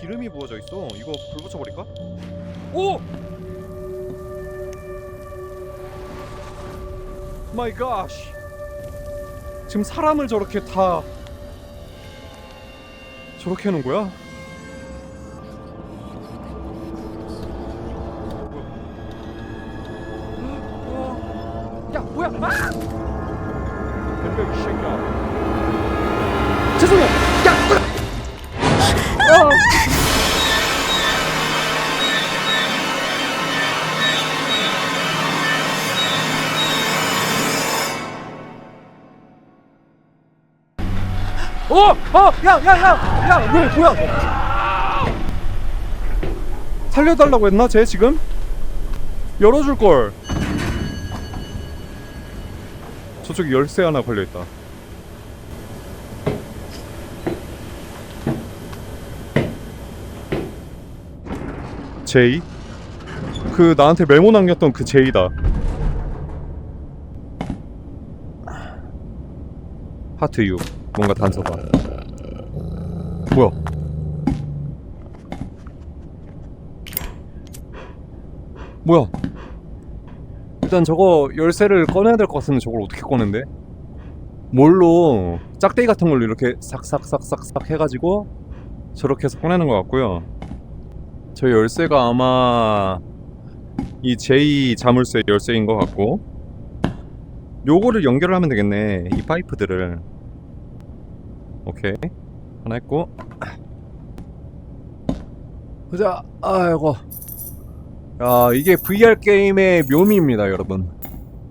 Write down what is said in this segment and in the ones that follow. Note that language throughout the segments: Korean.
기름이 부어져 있어. 이거 불 붙여버릴까? 오! 마이 갓. 지금 사람을 저렇게 다 저렇게 하는 거야? 어! 어! 야! 야! 야! 야! 왜 뭐야? 살려달라고 했나 쟤 지금? 열어줄 걸. 저쪽에 열쇠 하나 걸려 있다. 제이? 그 나한테 메모 남겼던 그 제이다. 하트 유. 뭔가 단서가. 뭐야? 뭐야? 일단 저거 열쇠를 꺼내야 될 것 같은데 저걸 어떻게 꺼낸대? 뭘로 짝대기 같은 걸로 이렇게 삭삭삭삭삭 해가지고 저렇게 해서 꺼내는 것 같고요. 저 열쇠가 아마 이 J 자물쇠 열쇠인 것 같고 요거를 연결을 하면 되겠네 이 파이프들을 오케이. 하나 했고. 보자. 아이고. 야 이게 VR 게임의 묘미입니다 여러분.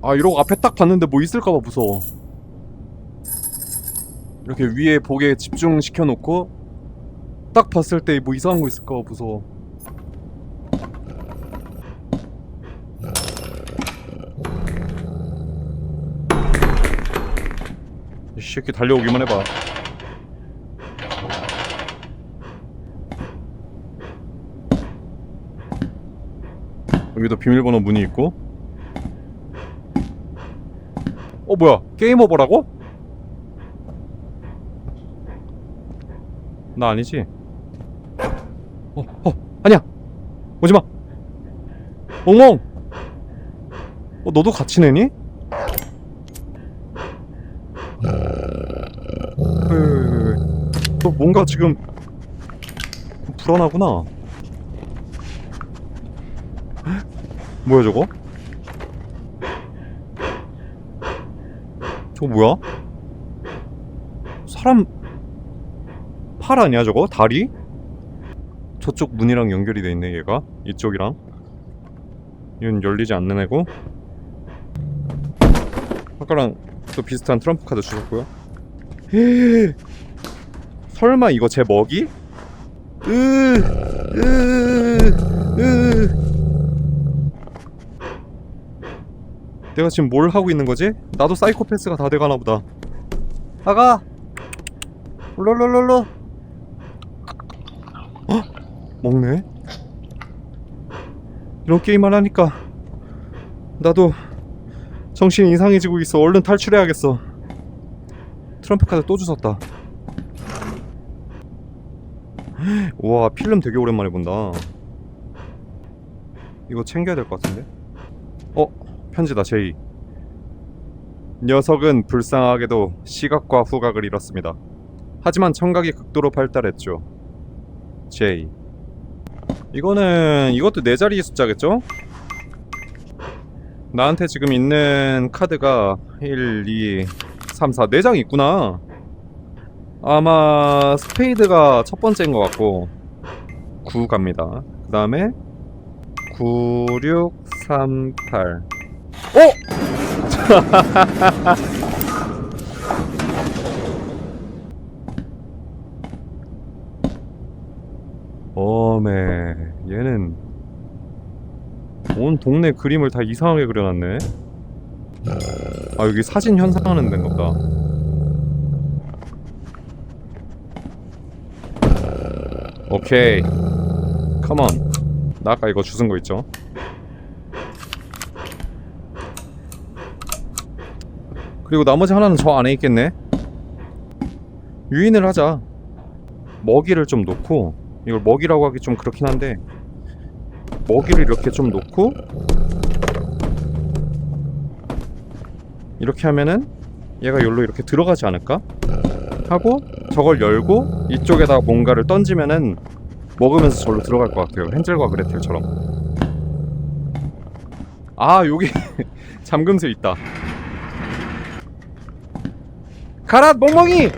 아 이러고 앞에 딱 봤는데 뭐 있을까봐 무서워. 이렇게 위에 보게 집중시켜 놓고 딱 봤을 때 뭐 이상한 거 있을까봐 무서워. 이 새끼 달려오기만 해봐 여기도 비밀번호 문이 있고 어 뭐야 게임 오버라고? 나 아니지? 어, 어, 아니야! 오지마! 엉엉! 어, 너도 같이 내니? 너 뭔가 지금 불안하구나. 뭐야 저거? 저거 뭐야? 사람 팔 아니야 저거? 다리? 저쪽 문이랑 연결이 돼 있네 얘가 이쪽이랑 이건 열리지 않는 애고 아까랑 또 비슷한 트럼프 카드 주셨고요 헤 설마 이거 제 먹이? 으으으 내가 지금 뭘 하고 있는 거지? 나도 사이코패스가 다 돼가나 보다. 아가! 롤롤롤롤! 어? 먹네? 이런 게임을 하니까 나도 정신이 이상해지고 있어. 얼른 탈출해야겠어. 트럼프 카드 또 주웠다. 우와, 필름 되게 오랜만에 본다. 이거 챙겨야 될 것 같은데? 어? 편지다 제이. 녀석은 불쌍하게도 시각과 후각을 잃었습니다. 하지만 청각이 극도로 발달했죠. 제이. 이거는 이것도 네 자리 숫자겠죠? 나한테 지금 있는 카드가 1, 2, 3, 4 4장 있구나. 아마 스페이드가 첫 번째인 것 같고 9 갑니다. 그 다음에 9, 6, 3, 8 어? 어메 얘는 온 동네 그림을 다 이상하게 그려놨네. 아 여기 사진 현상하는 데인가 보다. 오케이. 컴온 나 아까 이거 주운 거 있죠 그리고 나머지 하나는 저 안에 있겠네. 유인을 하자. 먹이를 좀 놓고 이걸 먹이라고 하기 좀 그렇긴 한데 먹이를 이렇게 좀 놓고 이렇게 하면은 얘가 여기로 이렇게 들어가지 않을까? 하고 저걸 열고 이쪽에다가 뭔가를 던지면은 먹으면서 절로 들어갈 것 같아요. 헨젤과 그레텔처럼. 아 여기 잠금쇠 있다 가라 멍멍이!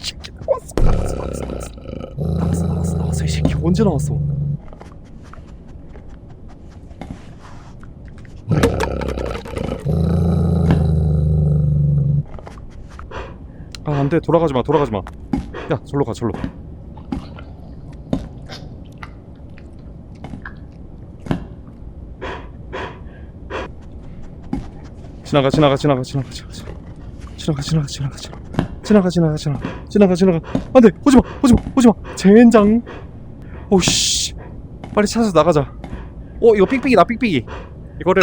새끼 나왔어 나왔어 나왔어 나왔어 이 새끼 언제 나왔어? 아 안돼. 돌아가지 마 돌아가지 마 야 절로 가 절로 지나가 지나가 지나가 지나가 지나가 지나가. 지나가 지나가 지나가 지나가. 지나가 지나가 지나가. 지나가 안돼! 오지마! 오지마! 오지마! 젠장! 오씨. 빨리 찾아서 나가자. 어 이거 삑삑이다 삑삑이. 이거를.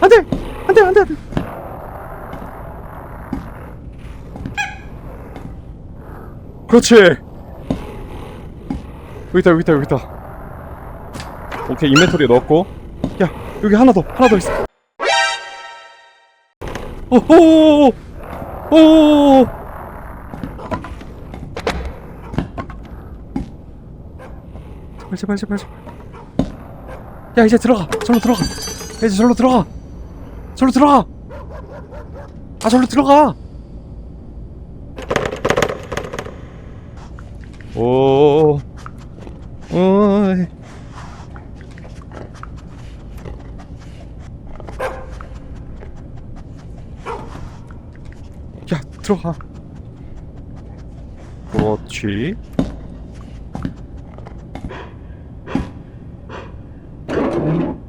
안돼! 안돼 안돼 안돼! 그렇지! 여기 있다 여기 있다 여기 있다. 오케이 인벤토리에 넣었고. 야 여기 하나 더 하나 더 있어 오호오오오. 오오오오 제발 제발 제발 제발 야 이제 들어가. 절로 들어가. 야, 이제 절로 들어가. 절로 들어가. 아 절로 들어가. 오. 오 들어가 그렇지.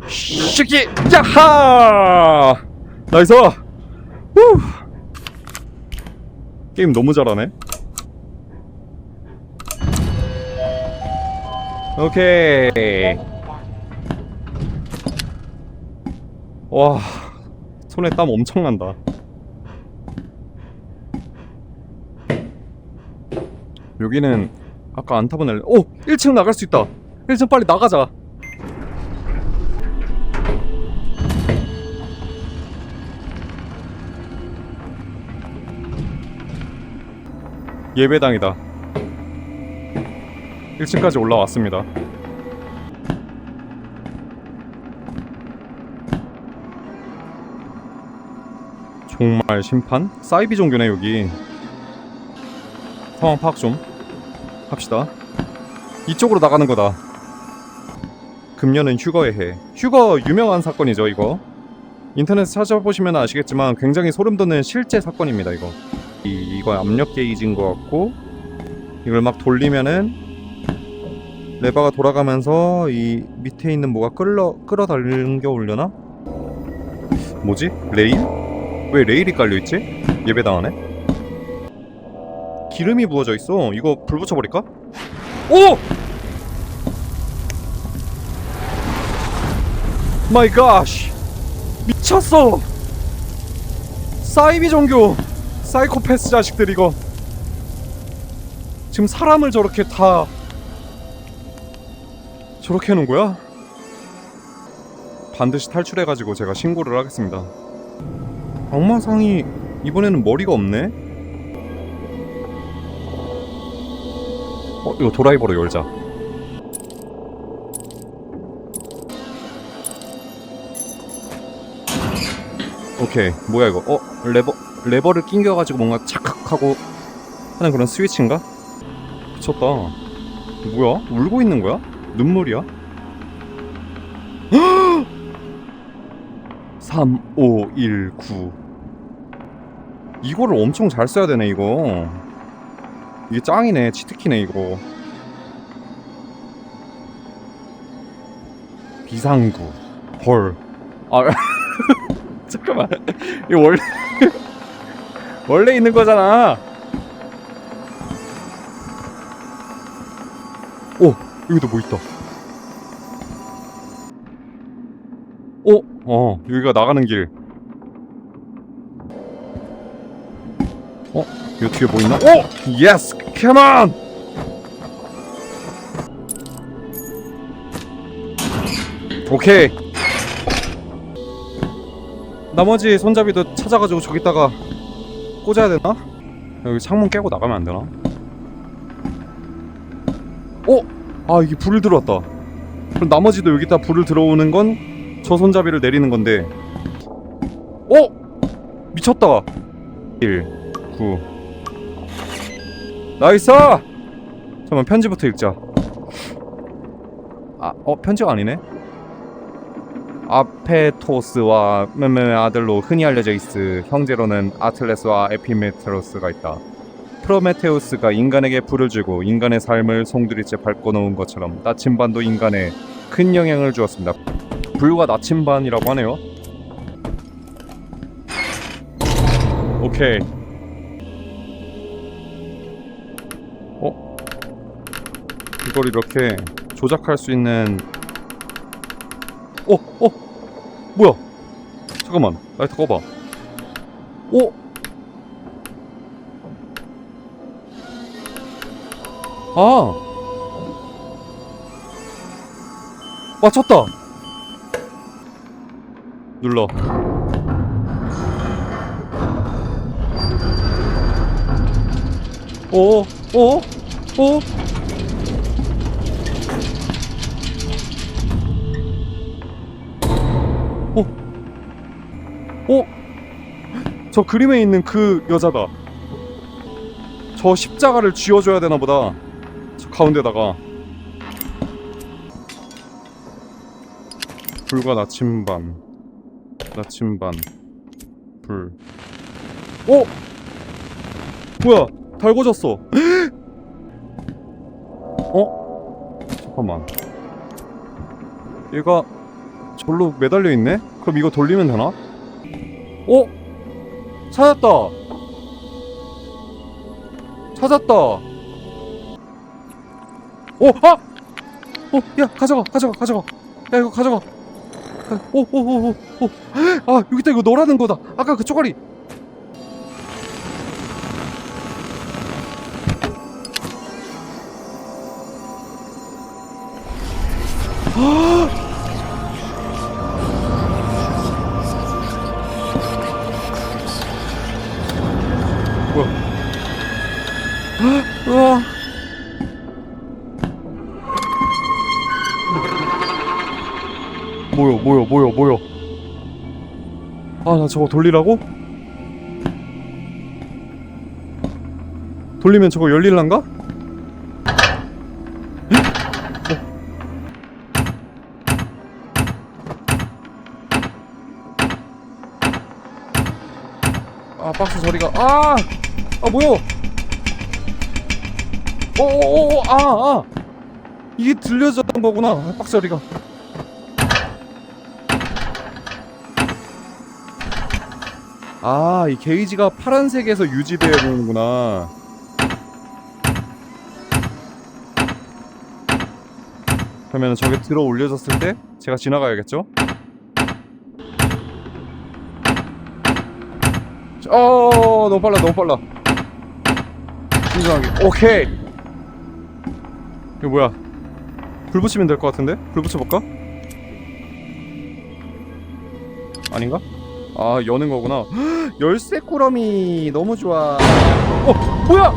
시기 야하! 나이스! 후! 게임 너무 잘하네. 오케이. 와 손에 땀 엄청 난다 여기는 아까 안 타본 엘 오! 1층 나갈 수 있다! 1층 빨리 나가자! 예배당이다. 1층까지 올라왔습니다. 정말 심판? 사이비 종교네 여기 상황 파악 좀 합시다. 이쪽으로 나가는 거다. 금년은 휴거의 해. 휴거 유명한 사건이죠, 이거. 인터넷 찾아보시면 아시겠지만 굉장히 소름 돋는 실제 사건입니다, 이거. 이, 이거 압력 게이지인 것 같고 이걸 막 돌리면은 레버가 돌아가면서 이 밑에 있는 뭐가 끌어 끌어당겨 올려나? 뭐지? 레일? 왜 레일이 깔려 있지? 예배당 안에? 기름이 부어져 있어. 이거 불 붙여버릴까? 오! 마이 갓! 미쳤어! 사이비 종교! 사이코패스 자식들 이거 지금 사람을 저렇게 다 저렇게 하는 거야? 반드시 탈출해가지고 제가 신고를 하겠습니다. 악마상이 이번에는 머리가 없네? 어 이거 드라이버로 열자. 오케이. 뭐야 이거? 어 레버 레버를 낑겨가지고 뭔가 착각하고 하는 그런 스위치인가? 미쳤다. 뭐야? 울고 있는 거야? 눈물이야? 3519 이거를 엄청 잘 써야 되네 이거 이게 짱이네 치트키네 이거. 비상구 헐 아, 잠깐만. 이거 원래 원래 있는 거잖아. 오 여기도 뭐 있다. 오, 어 여기가 나가는 길 어? 이거 뒤에 뭐 있나? 오! 예스! 컴온! 오케이 나머지 손잡이도 찾아가지고 저기다가 꽂아야 되나? 여기 창문 깨고 나가면 안 되나? 어? 아 이게 불을 들어왔다 그럼 나머지도 여기다 불을 들어오는 건 저 손잡이를 내리는 건데 어? 미쳤다 1 9 나이스! 잠깐만 편지부터 읽자. 아, 어 편지가 아니네? 아페토스와 메메 아들로 흔히 알려져 있으 형제로는 아틀레스와 에피메테로스가 있다. 프로메테우스가 인간에게 불을 주고 인간의 삶을 송두리째 밟고 놓은 것처럼 나침반도 인간에 큰 영향을 주었습니다. 불과 나침반이라고 하네요. 오케이 이걸 이렇게 조작할 수 있는 어? 어? 뭐야? 잠깐만 라이트 꺼봐 어? 아 맞췄다 눌러 오, 오, 오. 오, 저 그림에 있는 그 여자다. 저 십자가를 쥐어줘야 되나 보다. 저 가운데다가. 불과 나침반. 나침반. 불. 오! 뭐야? 달궈졌어. 어? 잠깐만. 얘가 절로 매달려 있네? 그럼 이거 돌리면 되나? 어? 찾았다. 찾았다. 오, 아! 어, 야, 가져가, 가져가, 가져가. 야, 이거 가져가. 오, 오, 오, 오, 오. 아, 여기 있다, 이거 너라는 거다. 아까 그 쪼가리. 뭐 뭐요, 뭐요? 아, 나 저거 돌리라고? 돌리면 저거 열릴란가? 아 박스 저리가 아! 아 뭐야? 오오오오 아 아! 이게 들려졌던 거구나 아, 박스 저리가 아 이 게이지가 파란색에서 유지되어 보는구나. 그러면 저게 들어 올려졌을 때 제가 지나가야겠죠? 어 너무 빨라 너무 빨라. 신중하게. 오케이! 이거 뭐야? 불 붙이면 될 것 같은데? 불 붙여볼까? 아닌가 아 여는 거구나 헉, 열쇠 꾸러미 너무 좋아 어 뭐야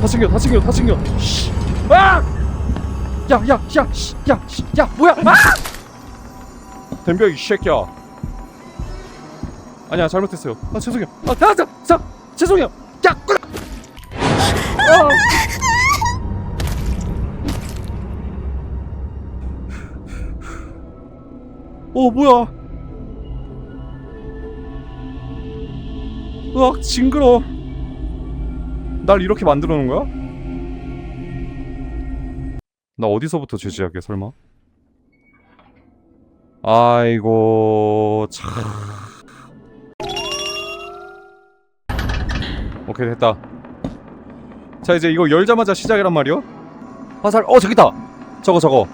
다 챙겨 다 챙겨 다 챙겨 씨. 아 야야야 야 야 야, 뭐야 아 덤벼 이 새끼야 아니야 잘못했어요. 아 죄송해요. 아, 자, 자, 자, 죄송해요. 야, 끌어. 아. 어 뭐야? 으악 징그러. 날 이렇게 만들어 놓은 거야? 나 어디서부터 죄지하게 설마? 아이고 참. 오케이 됐다 자 이제 이거 열자마자 시작이란 말이요 화살 어 저기다 저거 저거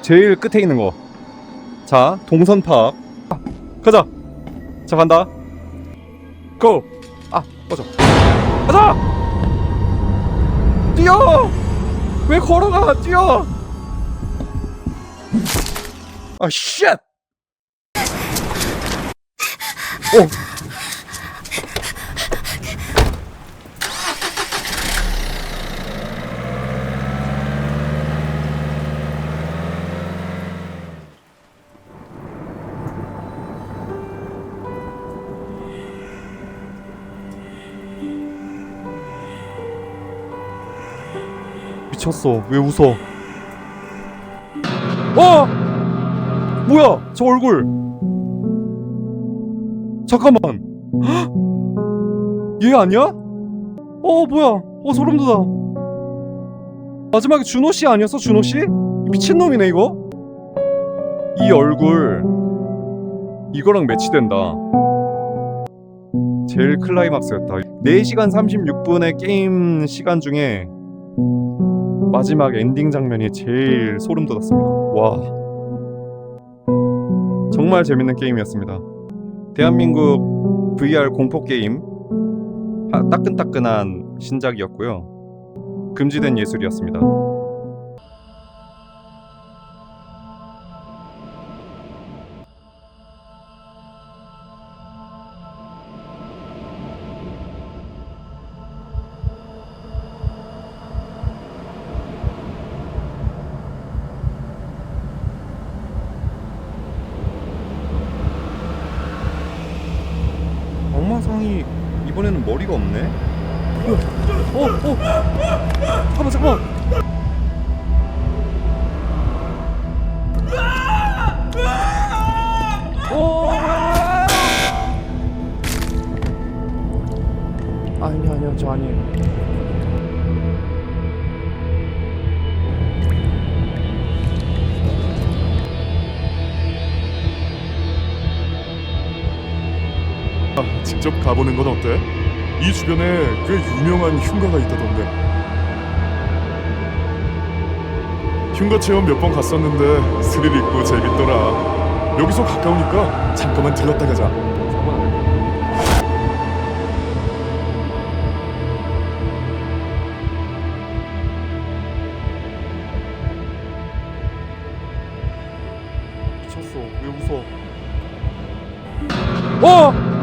제일 끝에 있는 거자 동선 파악 아, 가자 자 간다 고! 아 꺼져. 가자! 뛰어! 왜 걸어가? 뛰어! 아 쉣! 어 미쳤어. 왜 웃어? 어! 뭐야? 저 얼굴. 잠깐만. 헉! 얘 아니야? 어, 뭐야? 어, 소름 돋아. 마지막에 준호 씨 아니었어? 준호 씨? 미친 놈이네 이거. 이 얼굴 이거랑 매치된다. 제일 클라이막스였다. 4시간 36분의 게임 시간 중에 마지막 엔딩 장면이 제일 소름 돋았습니다. 와. 정말 재밌는 게임이었습니다. 대한민국 VR 공포 게임 하- 따끈따끈한 신작이었고요. 금지된 예술이었습니다. 머리가 없네. 어, 어, 어. 잠깐만, 잠깐만. 어, 뭐야, 뭐야. 아니 아니요 저 아니에요. 직접 가보는 건 어때? 이 주변에 꽤 유명한 흉가가 있다던데. 흉가 체험 몇 번 갔었는데 스릴 있고 재밌더라. 여기서 가까우니까 잠깐만 들렀다 가자. 미쳤어. 왜 웃어? 어!